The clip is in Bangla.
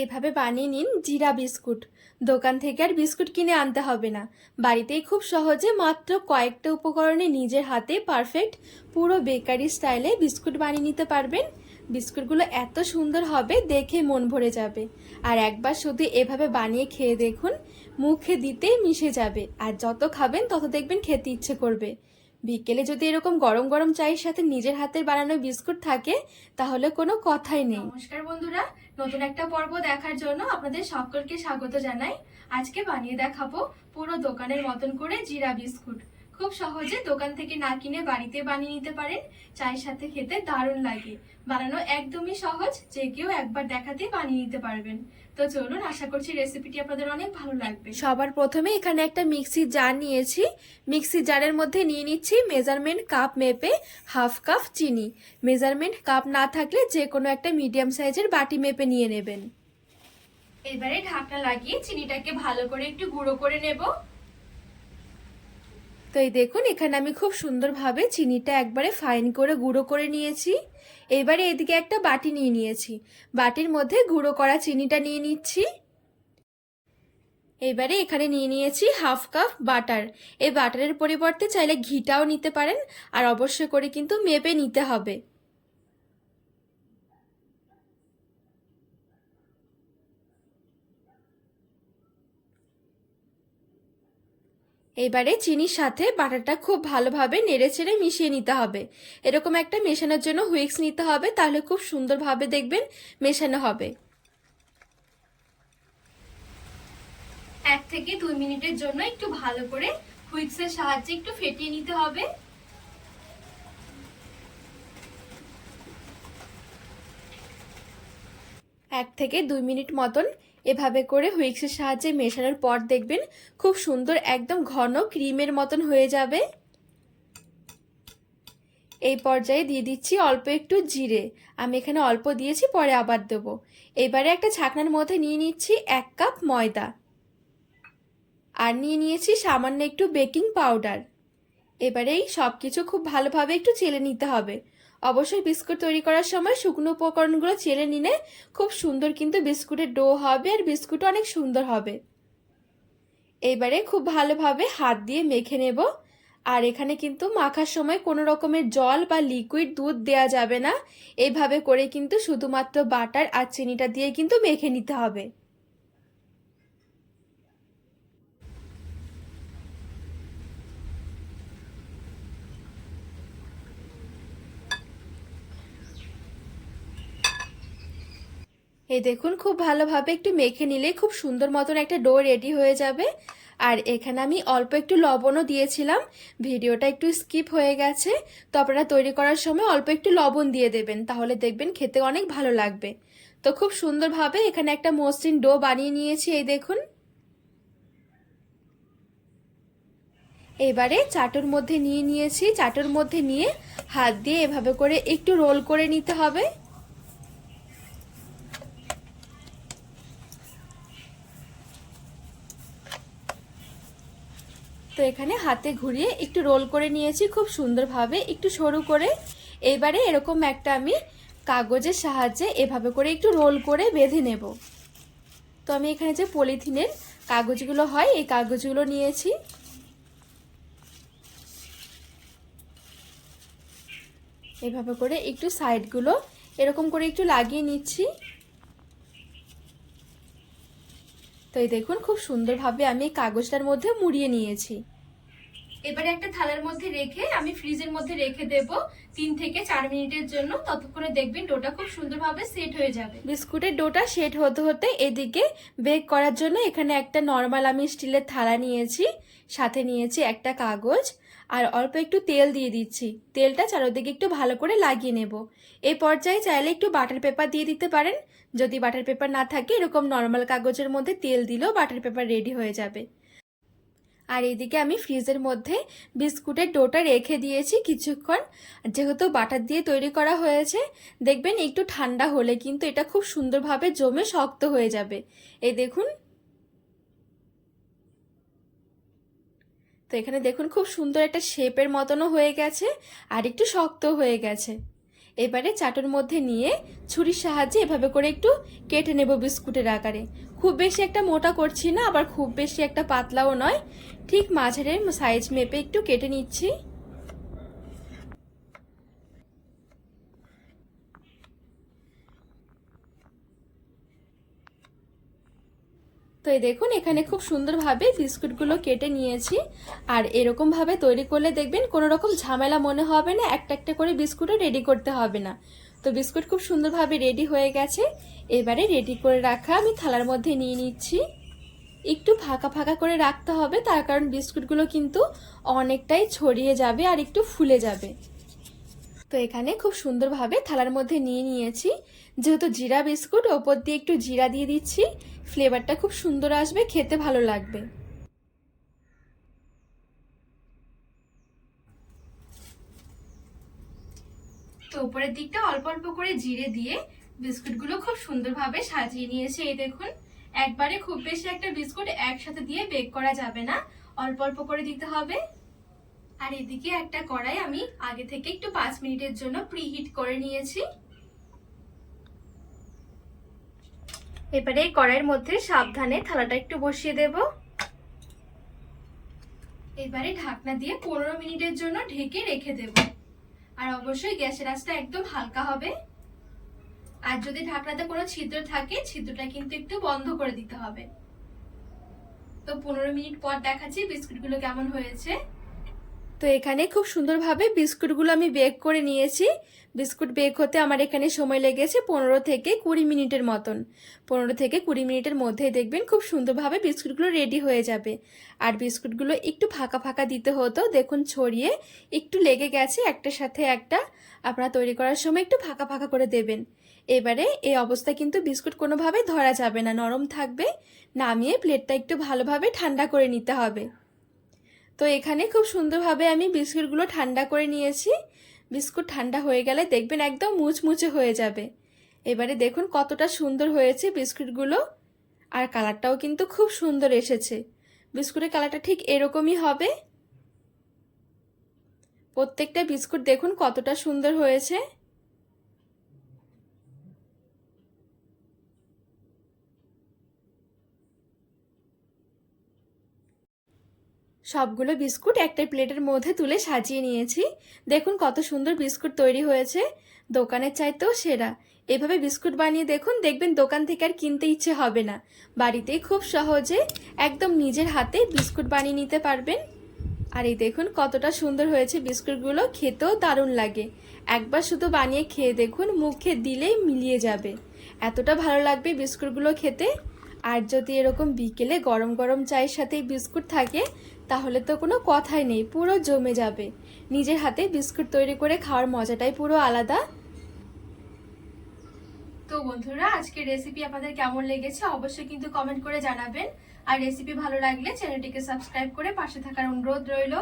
এইভাবে বানিয়ে নিন জিরা বিস্কুট। দোকান থেকে আর বিস্কুট কিনে আনতে হবে না। বাড়িতেই খুব সহজে মাত্র কয়েকটা উপকরণে নিজের হাতে পারফেক্ট পুরো বেকারি স্টাইলে বিস্কুট বানিয়ে নিতে পারবেন। বিস্কুটগুলো এত সুন্দর হবে, দেখে মন ভরে যাবে। আর একবার শুধু এভাবে বানিয়ে খেয়ে দেখুন, মুখে দিতেই মিশে যাবে। আর যত খাবেন, তত দেখবেন খেতে ইচ্ছে করবে। বিকেলে যদি এরকম গরম গরম চায়ের সাথে নিজের হাতের বানানো বিস্কুট থাকে, তাহলে কোনো কথাই নেই। নমস্কার বন্ধুরা নতুন একটা পর্ব দেখার জন্য আপনাদের সকলকে স্বাগত জানাই। আজকে বানিয়ে দেখাবো পুরো দোকানের মতন করে জিরা বিস্কুট। খুব সহজে দোকান থেকে না কিনে বাড়িতে বানিয়ে নিতে পারেন চায়ের সাথে খেতে দারুণ লাগে। বানানো একদমই সহজ যে কেউ একবার দেখাতে বানিয়ে নিতে পারবেন। তো চলুন আশা করছি রেসিপিটি আপনাদের অনেক ভালো লাগবে। সবার প্রথমে এখানে একটা মিক্সি জার নিয়েছি। মিক্সি জারের মধ্যে নিয়ে নিচ্ছি মেজারমেন্ট কাপ মেপে হাফ কাপ চিনি। মেজারমেন্ট কাপ না থাকলে যে কোনো একটা মিডিয়াম সাইজের বাটি মেপে নিয়ে নেবেন। এবারে ঢাকনা লাগিয়ে চিনিটাকে ভালো করে একটু গুঁড়ো করে নেব। এই দেখুন, এখানে আমি খুব সুন্দরভাবে চিনিটা একবারে ফাইন করে গুঁড়ো করে নিয়েছি। এবারে এদিকে একটা বাটি নিয়ে নিয়েছি। বাটির মধ্যে গুঁড়ো করা চিনিটা নিয়ে নিচ্ছি। এবারে এখানে নিয়ে নিয়েছি হাফ কাপ বাটার। এই বাটারের পরিবর্তে চাইলে ঘিটাও নিতে পারেন, আর অবশ্যই করে কিন্তু মেপে নিতে হবে। এবারে চিনির সাথে বাটারটা খুব ভালোভাবে নেড়ে চেড়ে মিশিয়ে নিতে হবে। এরকম একটা মেশানোর জন্য হুইক্স নিতে হবে তাহলে খুব সুন্দরভাবে দেখবেন মেশানো হবে। এক থেকে দুই মিনিটের জন্য একটু ভালো করে হুইক্সের সাহায্যে একটু ফেটিয়ে নিতে হবে। এক থেকে দুই মিনিট মতন এভাবে করে হুইক্সের সাহায্যে মেশানোর পর দেখবেন খুব সুন্দর একদম ঘন ক্রিমের মতন হয়ে যাবে। এই পর্যায়ে দিয়ে দিচ্ছি অল্প একটু জিরে। আমি এখানে অল্প দিয়েছি, পরে আবার দেব। এবারে একটা ছাকনার মধ্যে নিয়ে নিচ্ছি এক কাপ ময়দা। আর নিয়ে নিয়েছি সামান্য একটু বেকিং পাউডার। এবারে সব কিছু খুব ভালোভাবে একটু চেলে নিতে হবে। অবশ্যই বিস্কুট তৈরি করার সময় শুকনো উপকরণগুলো চেলে নিলে খুব সুন্দর কিন্তু বিস্কুটের ডো হবে আর বিস্কুট অনেক সুন্দর হবে। এবারে খুব ভালোভাবে হাত দিয়ে মেখে নেব। আর এখানে কিন্তু মাখার সময় কোনো রকমের জল বা লিকুইড দুধ দেয়া যাবে না। এইভাবে করে কিন্তু শুধুমাত্র বাটার আর চিনিটা দিয়ে কিন্তু মেখে নিতে হবে। এই দেখুন, খুব ভালোভাবে একটু মেখে নিলে খুব সুন্দর মতন একটা ডো রেডি হয়ে যাবে। আর এখানে আমি অল্প একটু লবণও দিয়েছিলাম। ভিডিওটা একটু স্কিপ হয়ে গেছে। তো আপনারা তৈরি করার সময় অল্প একটু লবণ দিয়ে দেবেন, তাহলে দেখবেন খেতে অনেক ভালো লাগবে। তো খুব সুন্দরভাবে এখানে একটা মসৃণ ডো বানিয়ে নিয়েছি, এই দেখুন। এবারে চাটুর মধ্যে নিয়ে নিয়েছি। চাটুর মধ্যে নিয়ে হাত দিয়ে এভাবে করে একটু রোল করে নিতে হবে। তো এখানে হাতে ঘুরিয়ে একটু রোল করে নিয়েছি খুব সুন্দরভাবে, একটু সরু করে। এবারে এরকম একটা আমি কাগজের সাহায্যে এভাবে করে একটু রোল করে বেঁধে নেব। তো আমি এখানে যে পলিথিনের কাগজগুলো হয়, এই কাগজগুলো নিয়েছি। এভাবে করে একটু সাইডগুলো এরকম করে একটু লাগিয়ে নিচ্ছি তো এই দেখুন খুব সুন্দরভাবে আমি কাগজটার মধ্যে মুড়িয়ে নিয়েছি। এবারে একটা থালার মধ্যে রেখে আমি ফ্রিজের মধ্যে রেখে দেব তিন থেকে চার মিনিটের জন্য। ততক্ষণে দেখবেন ডোটা খুব সুন্দরভাবে সেট হয়ে যাবে। বিস্কুটের ডোটা সেট হতে হতে এদিকে বেক করার জন্য এখানে একটা নর্মাল আমি স্টিলের থালা নিয়েছি সাথে নিয়েছি একটা কাগজ। আর অল্প একটু তেল দিয়ে দিচ্ছি। তেলটা চারোদিকে একটু ভালো করে লাগিয়ে নেব। এই পর্যায়ে চাইলে একটু বাটার পেপার দিয়ে দিতে পারেন। যদি বাটার পেপার না থাকে, এরকম নর্মাল কাগজের মধ্যে তেল দিলেও বাটার পেপার রেডি হয়ে যাবে। আর এদিকে আমি ফ্রিজের মধ্যে বিস্কুটের ডোটা রেখে দিয়েছি কিছুক্ষণ। যেহেতু বাটার দিয়ে তৈরি করা হয়েছে, দেখবেন একটু ঠান্ডা হলে কিন্তু এটা খুব সুন্দরভাবে জমে শক্ত হয়ে যাবে। এই দেখুন তো এখানে দেখুন খুব সুন্দর একটা শেপের মতনও হয়ে গেছে আর একটু শক্ত হয়ে গেছে। এবারে চাটুর মধ্যে নিয়ে ছুরির সাহায্যে এভাবে করে একটু কেটে নেব বিস্কুটের আকারে। খুব বেশি একটা মোটা করছি না, আবার খুব বেশি একটা পাতলাও নয়। ঠিক মাঝারের সাইজ মেপে একটু কেটে নিচ্ছি। তো এই দেখুন, এখানে খুব সুন্দরভাবে বিস্কুটগুলো কেটে নিয়েছি। আর এরকমভাবে তৈরি করলে দেখবেন কোনো রকম ঝামেলা মনে হবে না, একটা একটা করে বিস্কুটও রেডি করতে হবে না। তো বিস্কুট খুব সুন্দরভাবে রেডি হয়ে গেছে। এবারে রেডি করে রাখা আমি থালার মধ্যে নিয়ে নিচ্ছি। একটু ফাঁকা ফাঁকা করে রাখতে হবে, তার কারণ বিস্কুটগুলো কিন্তু অনেকটাই ছড়িয়ে যাবে আর একটু ফুলে যাবে। তো এখানে খুব সুন্দরভাবে থালার মধ্যে নিয়ে নিয়েছি। যেহেতু জিরা বিস্কুট, ওপর দিয়ে একটু জিরা দিয়ে দিচ্ছি। ফ্লেভারটা খুব সুন্দর আসবে, খেতে ভালো লাগবে। তো উপরের দিকটা অল্প অল্প করে জিরে দিয়ে বিস্কুটগুলো খুব সুন্দরভাবে সাজিয়ে নিয়েছে, এই দেখুন। একবারে খুব বেশি একটা বিস্কুট একসাথে দিয়ে বেক করা যাবে না, অল্প অল্প করে দিতে হবে। আর এদিকে একটা কড়াই আমি আগে থেকে একটু পাঁচ মিনিটের জন্য প্রিহিট করে নিয়েছি। এবারে এই কড়াইয়ের মধ্যে সাবধানে থালাটা একটু বসিয়ে দেব। এবারে ঢাকনা দিয়ে পনেরো মিনিটের জন্য ঢেকে রেখে দেব। আর অবশ্যই গ্যাসের আঁচটা একদম হালকা হবে। আর যদি ঢাকনাতে কোনো ছিদ্র থাকে, ছিদ্রটা কিন্তু একটু বন্ধ করে দিতে হবে। তো পনেরো মিনিট পর দেখাচ্ছি বিস্কুটগুলো কেমন হয়েছে। তো এখানে খুব সুন্দরভাবে বিস্কুটগুলো আমি বেক করে নিয়েছি। বিস্কুট বেক হতে আমার এখানে সময় লেগেছে পনেরো থেকে কুড়ি মিনিটের মতন। পনেরো থেকে কুড়ি মিনিটের মধ্যেই দেখবেন খুব সুন্দরভাবে বিস্কুটগুলো রেডি হয়ে যাবে। আর বিস্কুটগুলো একটু ফাঁকা ফাঁকা দিতে হতো, দেখুন ছড়িয়ে একটু লেগে গেছে একটার সাথে একটা। আপনারা তৈরি করার সময় একটু ফাঁকা ফাঁকা করে দেবেন। এবারে এই অবস্থা কিন্তু বিস্কুট কোনোভাবে ধরা যাবে না, নরম থাকবে। নামিয়ে প্লেটটা একটু ভালোভাবে ঠান্ডা করে নিতে হবে। তো এখানে খুব সুন্দরভাবে আমি বিস্কুটগুলো ঠান্ডা করে নিয়েছি। বিস্কুট ঠান্ডা হয়ে গেলে দেখবেন একদম মুচমুচে হয়ে যাবে। এবারে দেখুন কতটা সুন্দর হয়েছে বিস্কুটগুলো। আর কালারটাও কিন্তু খুব সুন্দর এসেছে। বিস্কুটের কালারটা ঠিক এরকমই হবে। প্রত্যেকটা বিস্কুট দেখুন কতটা সুন্দর হয়েছে। সবগুলো বিস্কুট একটা প্লেটের মধ্যে তুলে সাজিয়ে নিয়েছি। দেখুন কত সুন্দর বিস্কুট তৈরি হয়েছে। দোকানের চাইতেও সেরা। এভাবে বিস্কুট বানিয়ে দেখুন, দেখবেন দোকান থেকে আর কিনতে ইচ্ছে হবে না। বাড়িতেই খুব সহজে একদম নিজের হাতে বিস্কুট বানিয়ে নিতে পারবেন। আর এই দেখুন কতটা সুন্দর হয়েছে বিস্কুটগুলো, খেতেও দারুণ লাগে। একবার শুধু বানিয়ে খেয়ে দেখুন, মুখে দিলেই মিলিয়ে যাবে। এতটা ভালো লাগবে বিস্কুটগুলো খেতে। আর যদি এরকম বিকেলে গরম গরম চায়ের সাথে বিস্কুট থাকে তাহলে তো কোনো কথাই নেই, পুরো জমে যাবে। নিজের হাতে বিস্কুট তৈরি করে খাওয়ার মজাটাই পুরো আলাদা। তো বন্ধুরা আজকে রেসিপি আপনাদের কেমন লেগেছে অবশ্যই কিন্তু কমেন্ট করে জানাবেন। আর রেসিপি ভালো লাগলে চ্যানেলটিকে সাবস্ক্রাইব করে পাশে থাকার অনুরোধ রইল।